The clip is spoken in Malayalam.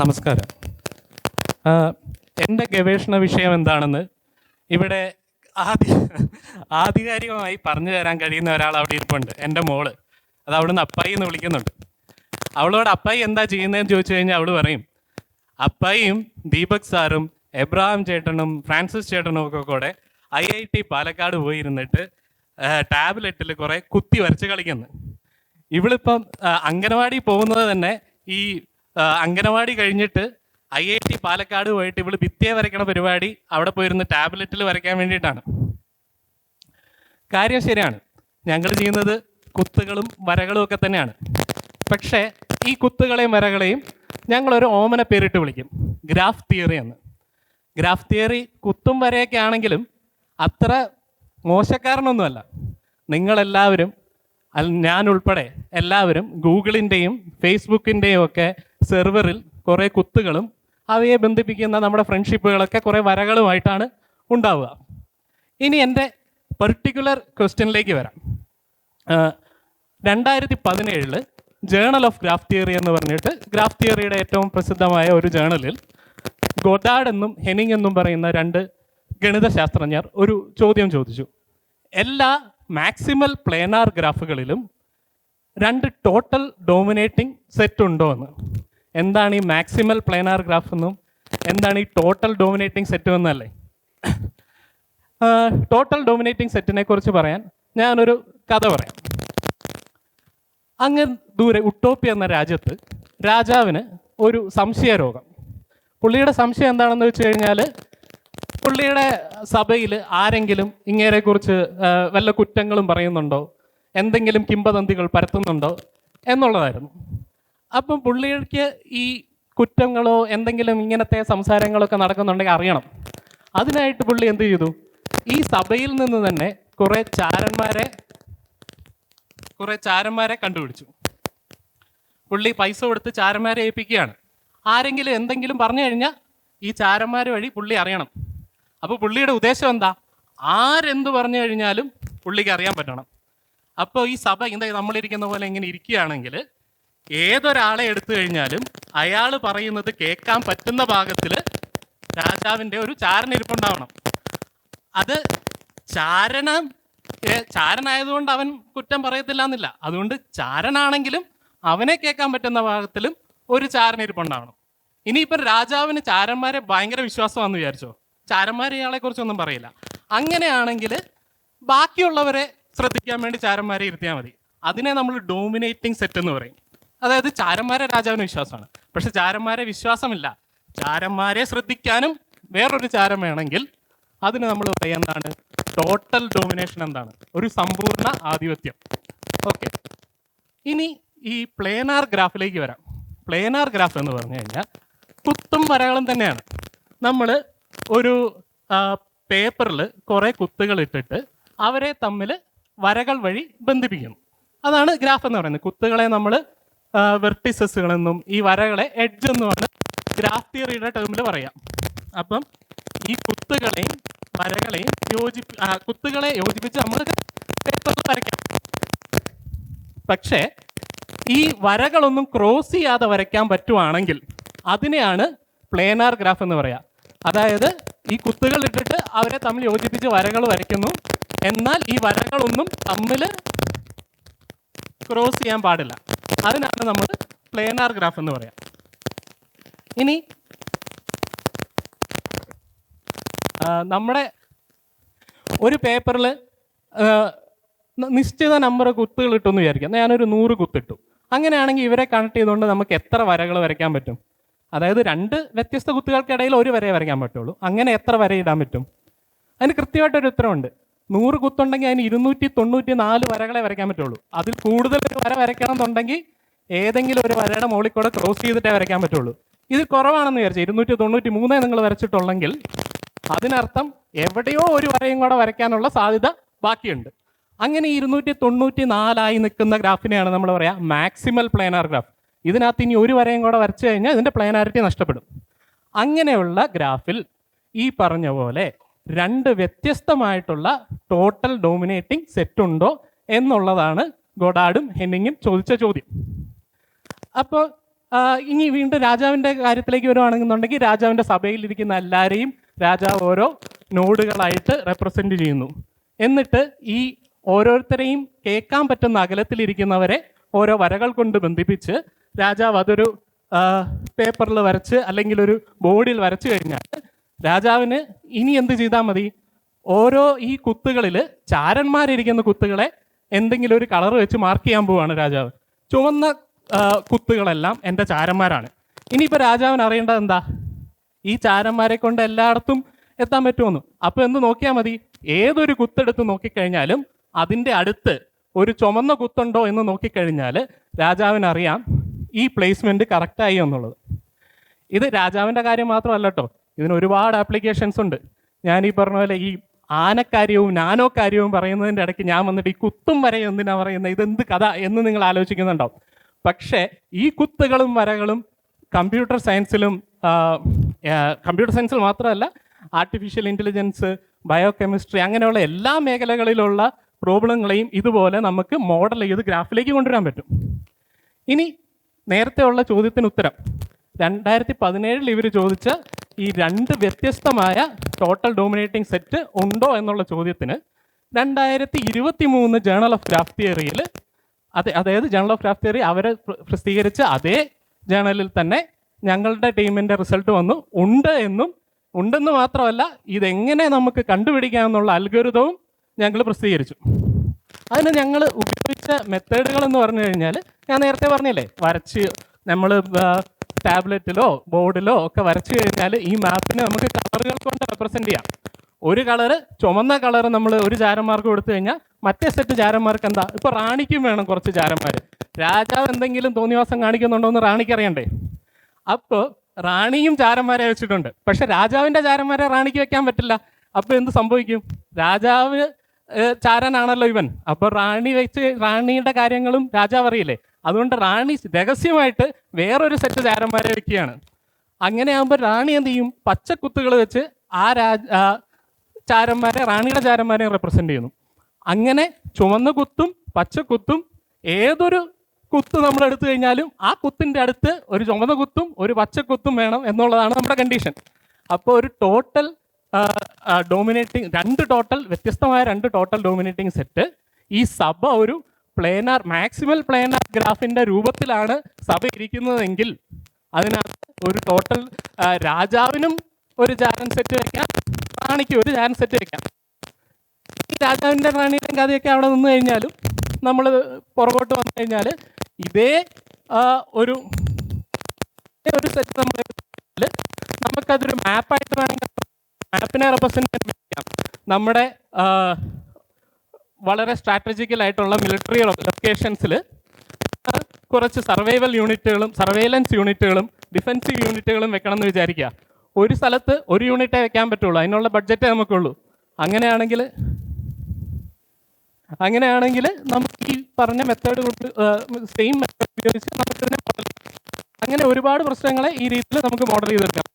നമസ്കാരം. എന്റെ ഗവേഷണ വിഷയം എന്താണെന്ന് ഇവിടെ ആദ്യ ആധികാരികമായി പറഞ്ഞു തരാൻ കഴിയുന്ന ഒരാൾ അവിടെ ഇരിപ്പുണ്ട്. എന്റെ മോൾ. അത് അവിടുന്ന് അപ്പായി എന്ന് വിളിക്കുന്നുണ്ട്. അവളോട് അപ്പായി എന്താ ചെയ്യുന്നതെന്ന് ചോദിച്ചു കഴിഞ്ഞാൽ അവൾ പറയും അപ്പായിയും ദീപക് സാറും എബ്രഹാം ചേട്ടനും ഫ്രാൻസിസ് ചേട്ടനും ഒക്കെ കൂടെ ഐ ഐ ടി പാലക്കാട് പോയിരുന്നിട്ട് ടാബ്ലെറ്റിൽ കുറേ കുത്തി വരച്ച് കളിക്കുന്നു. ഇവളിപ്പം അംഗനവാടി പോകുന്നത് തന്നെ ഈ അംഗനവാടി കഴിഞ്ഞിട്ട് ഐ ഐ ടി പാലക്കാട് പോയിട്ട് ഇവൾ ഭിത്തിയെ വരയ്ക്കണ പരിപാടി അവിടെ പോയിരുന്ന് ടാബ്ലറ്റിൽ വരയ്ക്കാൻ വേണ്ടിയിട്ടാണ്. കാര്യം ശരിയാണ്. ഞങ്ങൾ ചെയ്യുന്നത് കുത്തുകളും വരകളും ഒക്കെ തന്നെയാണ്. പക്ഷേ ഈ കുത്തുകളെയും വരകളെയും ഞങ്ങളൊരു ഓമന പേരിട്ട് വിളിക്കും. ഗ്രാഫ് തിയറി എന്ന്. ഗ്രാഫ് തിയറി കുത്തും വരയൊക്കെ ആണെങ്കിലും അത്ര മോശക്കാരനൊന്നുമല്ല. നിങ്ങളെല്ലാവരും ഞാൻ ഉൾപ്പെടെ എല്ലാവരും ഗൂഗിളിന്റെയും ഫേസ്ബുക്കിന്റെയും ഒക്കെ സെർവറിൽ കുറേ കുത്തുകളും അവയെ ബന്ധിപ്പിക്കുന്ന നമ്മുടെ ഫ്രണ്ട്ഷിപ്പുകളൊക്കെ കുറേ വരകളുമായിട്ടാണ് ഉണ്ടാവുക. ഇനി എന്റെ പെർട്ടിക്കുലർ ക്വസ്റ്റ്യനിലേക്ക് വരാം. രണ്ടായിരത്തി പതിനേഴിൽ ജേണൽ ഓഫ് ഗ്രാഫ് തിയറി എന്ന് പറഞ്ഞിട്ട് ഗ്രാഫ് തിയറിയുടെ ഏറ്റവും പ്രസിദ്ധമായ ഒരു ജേണലിൽ ഗൊഡാഡ് എന്നും ഹെനിങ് എന്നും പറയുന്ന രണ്ട് ഗണിതശാസ്ത്രജ്ഞർ ഒരു ചോദ്യം ചോദിച്ചു. എല്ലാ മാക്സിമൽ പ്ലേനാർ ഗ്രാഫുകളിലും രണ്ട് ടോട്ടൽ ഡോമിനേറ്റിംഗ് സെറ്റ് ഉണ്ടോ എന്ന്. എന്താണ് ഈ മാക്സിമൽ പ്ലാനാർ ഗ്രാഫ് എന്നും? എന്താണ് ഈ ടോട്ടൽ ഡോമിനേറ്റിംഗ് സെറ്റ് എന്നല്ലേ ടോട്ടൽ ഡോമിനേറ്റിംഗ് സെറ്റിനെ കുറിച്ച് പറയാൻ ഞാനൊരു കഥ പറയാം. അങ്ങ് ദൂരെ ഉട്ടോപ്യ എന്ന രാജ്യത്ത് രാജാവിന് ഒരു സംശയ രോഗം പുള്ളിയുടെ സംശയം എന്താണെന്ന് വെച്ച് കഴിഞ്ഞാൽ പുള്ളിയുടെ സഭയിൽ ആരെങ്കിലും ഇങ്ങേരെക്കുറിച്ച് വല്ല കുറ്റങ്ങളും പറയുന്നുണ്ടോ? എന്തെങ്കിലും കിംബദന്തികൾ പരത്തുന്നുണ്ടോ? എന്നുള്ളതായിരുന്നു. അപ്പം പുള്ളിക്ക് ഈ കുറ്റങ്ങളോ എന്തെങ്കിലും ഇങ്ങനത്തെ സംസാരങ്ങളൊക്കെ നടക്കുന്നുണ്ടെങ്കിൽ അറിയണം. അതിനായിട്ട് പുള്ളി എന്ത് ചെയ്തു? ഈ സഭയിൽ നിന്ന് തന്നെ കുറെ ചാരന്മാരെ കുറെ ചാരന്മാരെ കണ്ടുപിടിച്ചു. പുള്ളി പൈസ കൊടുത്ത് ചാരന്മാരെ ഏൽപ്പിക്കുകയാണ്. ആരെങ്കിലും എന്തെങ്കിലും പറഞ്ഞു കഴിഞ്ഞാൽ ഈ ചാരന്മാർ വഴി പുള്ളി അറിയണം. അപ്പോൾ പുള്ളിയുടെ ഉദ്ദേശം എന്താ? ആരെന്ത് പറഞ്ഞു കഴിഞ്ഞാലും പുള്ളിക്ക് അറിയാൻ പറ്റണം. അപ്പോൾ ഈ സഭ എന്താ നമ്മളിരിക്കുന്ന പോലെ ഇങ്ങനെ ഇരിക്കുകയാണെങ്കിൽ ഏതൊരാളെ എടുത്തു കഴിഞ്ഞാലും അയാൾ പറയുന്നത് കേൾക്കാൻ പറ്റുന്ന ഭാഗത്തിൽ രാജാവിന്റെ ഒരു ചാരനിരിപ്പുണ്ടാവണം. അത് ചാരണം ചാരനായതുകൊണ്ട് അവൻ കുറ്റം പറയത്തില്ല എന്നില്ല അതുകൊണ്ട് ചാരനാണെങ്കിലും അവനെ കേൾക്കാൻ പറ്റുന്ന ഭാഗത്തിലും ഒരു ചാരനിരിപ്പുണ്ടാവണം. ഇനിയിപ്പം രാജാവിന് ചാരന്മാരെ ഭയങ്കര വിശ്വാസമാണെന്ന് വിചാരിച്ചോ? ചാരന്മാർ ഇയാളെ കുറിച്ചൊന്നും പറയില്ല. അങ്ങനെയാണെങ്കിൽ ബാക്കിയുള്ളവരെ ശ്രദ്ധിക്കാൻ വേണ്ടി ചാരന്മാരെ ഇരുത്തിയാൽ മതി. അതിനെ നമ്മൾ ഡോമിനേറ്റിംഗ് സെറ്റ് എന്ന് പറയും. അതായത് ചാരന്മാരെ രാജാവിന് വിശ്വാസമാണ്. പക്ഷെ ചാരന്മാരെ വിശ്വാസമില്ല. ചാരന്മാരെ ശ്രദ്ധിക്കാനും വേറൊരു ചാരം വേണമെങ്കിൽ അതിന് നമ്മൾ പറയുന്നതാണ് ടോട്ടൽ ഡോമിനേഷൻ എന്താണ്? ഒരു സമ്പൂർണ ആധിപത്യം. ഓക്കെ ഇനി ഈ പ്ലേനാർ ഗ്രാഫിലേക്ക് വരാം. പ്ലേനാർ ഗ്രാഫ് എന്ന് പറഞ്ഞു കഴിഞ്ഞാൽ കുത്തും വരകളും തന്നെയാണ്. നമ്മൾ ഒരു പേപ്പറിൽ കുറേ കുത്തുകൾ ഇട്ടിട്ട് അവരെ തമ്മിൽ വരകൾ വഴി ബന്ധിപ്പിക്കുന്നു. അതാണ് ഗ്രാഫ് എന്ന് പറയുന്നത്. കുത്തുകളെ നമ്മൾ വെർട്ടിസസുകളെന്നും ഈ വരകളെ എഡ്ജ് എന്നുമാണ് ഗ്രാഫ് തിയറിയുടെ ടേമിൽ പറയാം. അപ്പം ഈ കുത്തുകളെയും വരകളെയും യോജി കുത്തുകളെ യോജിപ്പിച്ച് നമ്മൾക്ക് പേപ്പറിൽ വരയ്ക്കാം. പക്ഷേ ഈ വരകളൊന്നും ക്രോസ് ചെയ്യാതെ വരയ്ക്കാൻ പറ്റുവാണെങ്കിൽ അതിനെയാണ് പ്ലേനാർ ഗ്രാഫ് എന്ന് പറയാം. അതായത് ഈ കുത്തുകൾ ഇട്ടിട്ട് അവരെ തമ്മിൽ യോജിപ്പിച്ച് വരകൾ വരയ്ക്കുന്നു. എന്നാൽ ഈ വരകളൊന്നും തമ്മിൽ ക്രോസ് ചെയ്യാൻ പാടില്ല. അതിനാണ് നമ്മൾ പ്ലേനാർ ഗ്രാഫ് എന്ന് പറയാം. ഇനി നമ്മുടെ ഒരു പേപ്പറിൽ നിശ്ചിത നമ്പർ കുത്തുകൾ ഇട്ടെന്ന് വിചാരിക്കാം. ഞാനൊരു നൂറ് കുത്തിട്ടു. അങ്ങനെയാണെങ്കിൽ ഇവരെ കണക്ട് ചെയ്തുകൊണ്ട് നമുക്ക് എത്ര വരകൾ വരയ്ക്കാൻ പറ്റും? അതായത് രണ്ട് വ്യത്യസ്ത കുത്തുകൾക്കിടയിൽ ഒരു വരയെ വരയ്ക്കാൻ പറ്റുള്ളൂ. അങ്ങനെ എത്ര വര ഇടാൻ പറ്റും? അതിന് കൃത്യമായിട്ടൊരു ഉത്തരവുണ്ട് നൂറ് കുത്തുണ്ടെങ്കിൽ അതിന് ഇരുന്നൂറ്റി തൊണ്ണൂറ്റി നാല് വരകളെ വരയ്ക്കാൻ പറ്റുള്ളൂ. അതിൽ കൂടുതൽ ഒരു വര വരയ്ക്കണം എന്നുണ്ടെങ്കിൽ ഏതെങ്കിലും ഒരു വരയുടെ മുകളിൽ കൂടെ ക്രോസ് ചെയ്തിട്ടേ വരയ്ക്കാൻ പറ്റുള്ളൂ. ഇത് കുറവാണെന്ന് വിചാരിച്ചു ഇരുന്നൂറ്റി തൊണ്ണൂറ്റി മൂന്നേ നിങ്ങൾ വരച്ചിട്ടുള്ളെങ്കിൽ അതിനർത്ഥം എവിടെയോ ഒരു വരയും കൂടെ വരയ്ക്കാനുള്ള സാധ്യത ബാക്കിയുണ്ട്. അങ്ങനെ ഇരുന്നൂറ്റി തൊണ്ണൂറ്റി നാലായി നിൽക്കുന്ന ഗ്രാഫിനെയാണ് നമ്മൾ പറയാ മാക്സിമൽ പ്ലാനാർ ഗ്രാഫ്. ഇതിനകത്ത് ഇനി ഒരു വരയും കൂടെ വരച്ചു കഴിഞ്ഞാൽ ഇതിന്റെ പ്ലാനാരിറ്റി നഷ്ടപ്പെടും. അങ്ങനെയുള്ള ഗ്രാഫിൽ ഈ പറഞ്ഞ പോലെ രണ്ട് വ്യത്യസ്തമായിട്ടുള്ള ടോട്ടൽ ഡോമിനേറ്റിംഗ് സെറ്റ് ഉണ്ടോ എന്നുള്ളതാണ് ഗൊഡാഡും ഹെന്നിങ്ങും ചോദിച്ച ചോദ്യം. അപ്പോൾ ഇനി വീണ്ടും രാജാവിന്റെ കാര്യത്തിലേക്ക് വരുവാണെന്നുണ്ടെങ്കിൽ രാജാവിന്റെ സഭയിലിരിക്കുന്ന എല്ലാവരെയും രാജാവ് ഓരോ നോഡുകളായിട്ട് റെപ്രസെന്റ് ചെയ്യുന്നു. എന്നിട്ട് ഈ ഓരോരുത്തരെയും കേൾക്കാൻ പറ്റുന്ന അകലത്തിലിരിക്കുന്നവരെ ഓരോ വരകൾ കൊണ്ട് ബന്ധിപ്പിച്ച് രാജാവ് അതൊരു പേപ്പറിൽ വരച്ച് അല്ലെങ്കിൽ ഒരു ബോർഡിൽ വരച്ചു കഴിഞ്ഞാൽ രാജാവിന് ഇനി എന്ത് ചെയ്താൽ മതി? ഓരോ ഈ കുത്തുകളിൽ ചാരന്മാരിരിക്കുന്ന കുത്തുകളെ എന്തെങ്കിലും ഒരു കളർ വെച്ച് മാർക്ക് ചെയ്യാൻ പോവാണ് രാജാവ്. ചുവന്ന കുത്തുകളെല്ലാം എന്റെ ചാരന്മാരാണ്. ഇനിയിപ്പോൾ രാജാവിന് അറിയേണ്ടത് എന്താ? ഈ ചാരന്മാരെ കൊണ്ട് എല്ലായിടത്തും എത്താൻ പറ്റുമെന്ന്. അപ്പോൾ എന്ത് നോക്കിയാൽ മതി? ഏതൊരു കുത്തെടുത്ത് നോക്കിക്കഴിഞ്ഞാലും അതിന്റെ അടുത്ത് ഒരു ചുമന്ന കുത്തുണ്ടോ എന്ന് നോക്കിക്കഴിഞ്ഞാൽ രാജാവിന് അറിയാം ഈ പ്ലേസ്മെന്റ് കറക്റ്റായി എന്നുള്ളത്. ഇത് രാജാവിന്റെ കാര്യം മാത്രമല്ല കേട്ടോ ഇതിന് ഒരുപാട് ആപ്ലിക്കേഷൻസ് ഉണ്ട്. ഞാൻ ഈ പറഞ്ഞ പോലെ ഈ ആനക്കാര്യവും നാനോ കാര്യവും പറയുന്നതിന്റെ ഇടയ്ക്ക് ഞാൻ വന്നിട്ട് ഈ കുത്തും വരെ എന്തിനാ പറയുന്നത് ഇതെന്ത് കഥ എന്ന് നിങ്ങൾ ആലോചിക്കുന്നുണ്ടാവും. പക്ഷേ ഈ കുത്തുകളും വരകളും കമ്പ്യൂട്ടർ സയൻസിലും കമ്പ്യൂട്ടർ സയൻസിൽ മാത്രമല്ല ആർട്ടിഫിഷ്യൽ ഇന്റലിജൻസ് ബയോ കെമിസ്ട്രി അങ്ങനെയുള്ള എല്ലാ മേഖലകളിലുള്ള പ്രോബ്ലങ്ങളെയും ഇതുപോലെ നമുക്ക് മോഡൽ ചെയ്ത് ഗ്രാഫിലേക്ക് കൊണ്ടുവരാൻ പറ്റും. ഇനി നേരത്തെ ഉള്ള ചോദ്യത്തിന് ഉത്തരം. രണ്ടായിരത്തി പതിനേഴിൽ ഇവർ ചോദിച്ച ഈ രണ്ട് വ്യത്യസ്തമായ ടോട്ടൽ ഡോമിനേറ്റിംഗ് സെറ്റ് ഉണ്ടോ എന്നുള്ള ചോദ്യത്തിന് രണ്ടായിരത്തി ഇരുപത്തി മൂന്ന് ജേണൽ ഓഫ് ഗ്രാഫ് തിയറിയിൽ അതെ അതായത് ജേണൽ ഓഫ് ഗ്രാഫ് തിയറി അവരെ പ്രസിദ്ധീകരിച്ച അതേ ജേണലിൽ തന്നെ ഞങ്ങളുടെ ടീമിന്റെ റിസൾട്ട് വന്നു. ഉണ്ട് എന്നും ഉണ്ടെന്ന് മാത്രമല്ല ഇതെങ്ങനെ നമുക്ക് കണ്ടുപിടിക്കാം എന്നുള്ള അൽഗോരിതവും ഞങ്ങൾ പ്രസിദ്ധീകരിച്ചു. അതിന് ഞങ്ങൾ ഉപയോഗിച്ച മെത്തേഡുകൾ എന്ന് പറഞ്ഞു കഴിഞ്ഞാൽ ഞാൻ നേരത്തെ പറഞ്ഞില്ലേ വരച്ച് നമ്മൾ ടാബ്ലറ്റിലോ ബോർഡിലോ ഒക്കെ വരച്ചു കഴിഞ്ഞാൽ ഈ മാപ്പിനെ നമുക്ക് കളറുകൾ കൊണ്ട് റെപ്രസെന്റ് ചെയ്യാം. ഒരു കളറ് ചുമന്ന കളർ നമ്മൾ ഒരു ചാരന്മാർക്ക് കൊടുത്തു കഴിഞ്ഞാൽ മറ്റേ സെറ്റ് ചാരന്മാർക്ക് എന്താ? ഇപ്പോൾ റാണിക്കും വേണം കുറച്ച് ചാരന്മാർ രാജാവ് എന്തെങ്കിലും തോന്നിവാസം കാണിക്കുന്നുണ്ടോ എന്ന് റാണിക്ക് അറിയണ്ടേ? അപ്പോൾ റാണിയും ചാരന്മാരെ വെച്ചിട്ടുണ്ട് പക്ഷെ രാജാവിന്റെ ചാരന്മാരെ റാണിക്ക് വെക്കാൻ പറ്റില്ല. അപ്പോൾ എന്ത് സംഭവിക്കും? രാജാവ് ചാരനാണല്ലോ ഇവൻ. അപ്പോൾ റാണി വെച്ച് റാണിയുടെ കാര്യങ്ങളും രാജാവ് അറിയില്ലേ? അതുകൊണ്ട് റാണി രഹസ്യമായിട്ട് വേറൊരു സെറ്റ് ചാരന്മാരെ വെക്കുകയാണ്. അങ്ങനെ ആകുമ്പോൾ റാണി എന്ത് ചെയ്യും? പച്ചക്കുത്തുകൾ വെച്ച് ആ രാജ ചാരന്മാരെ റാണിയുടെ ചാരന്മാരെ റെപ്രസെന്റ് ചെയ്യുന്നു. അങ്ങനെ ചുവന്ന കുത്തും പച്ചക്കുത്തും ഏതൊരു കുത്ത് നമ്മൾ എടുത്തു കഴിഞ്ഞാലും ആ കുത്തിന്റെ അടുത്ത് ഒരു ചുമന്ന കുത്തും ഒരു പച്ചക്കുത്തും വേണം എന്നുള്ളതാണ് നമ്മുടെ കണ്ടീഷൻ അപ്പോൾ ഒരു ടോട്ടൽ ഡോമിനേറ്റിംഗ് രണ്ട് ടോട്ടൽ വ്യത്യസ്തമായ രണ്ട് ടോട്ടൽ ഡോമിനേറ്റിംഗ് സെറ്റ് ഈ സഭ ഒരു പ്ലേനാർ മാക്സിമൽ പ്ലേനാർ ഗ്രാഫിന്റെ രൂപത്തിലാണ് സഭ ഇരിക്കുന്നതെങ്കിൽ അതിനകത്ത് ഒരു ടോട്ടൽ രാജാവിനും ഒരു ചാരൻ സെറ്റ് വെക്കാം റാണിക്കും ഒരു ചാരൻ സെറ്റ് വെക്കാം. ഈ രാജാവിന്റെ റാണിയുടെയും കഥയൊക്കെ അവിടെ നിന്ന് കഴിഞ്ഞാലും നമ്മൾ പുറകോട്ട് വന്നു കഴിഞ്ഞാൽ ഇതേ ഒരു ഒരു സെറ്റ് നമ്മൾ നമുക്കതൊരു മാപ്പായിട്ട് വേണമെങ്കിൽ മാപ്പിനെ റെപ്രസെന്റ് ചെയ്യാം. നമ്മുടെ വളരെ സ്ട്രാറ്റജിക്കൽ ആയിട്ടുള്ള മിലിറ്ററി ലൊക്കേഷൻസിൽ കുറച്ച് സർവൈവൽ യൂണിറ്റുകളും സർവൈലൻസ് യൂണിറ്റുകളും ഡിഫൻസീവ് യൂണിറ്റുകളും വെക്കണം എന്ന് വിചാരിക്കുക. ഒരു സ്ഥലത്ത് ഒരു യൂണിറ്റേ വെക്കാൻ പറ്റുള്ളൂ അതിനുള്ള ബഡ്ജറ്റേ നമുക്കുള്ളൂ. അങ്ങനെയാണെങ്കിൽ അങ്ങനെയാണെങ്കിൽ നമുക്ക് ഈ പറഞ്ഞ മെത്തേഡ് കൊണ്ട് സെയിം മെത്തേഡ് ഉപയോഗിച്ച് മോഡൽ അങ്ങനെ ഒരുപാട് പ്രശ്നങ്ങളെ ഈ രീതിയിൽ നമുക്ക് മോഡൽ ചെയ്തെടുക്കാം.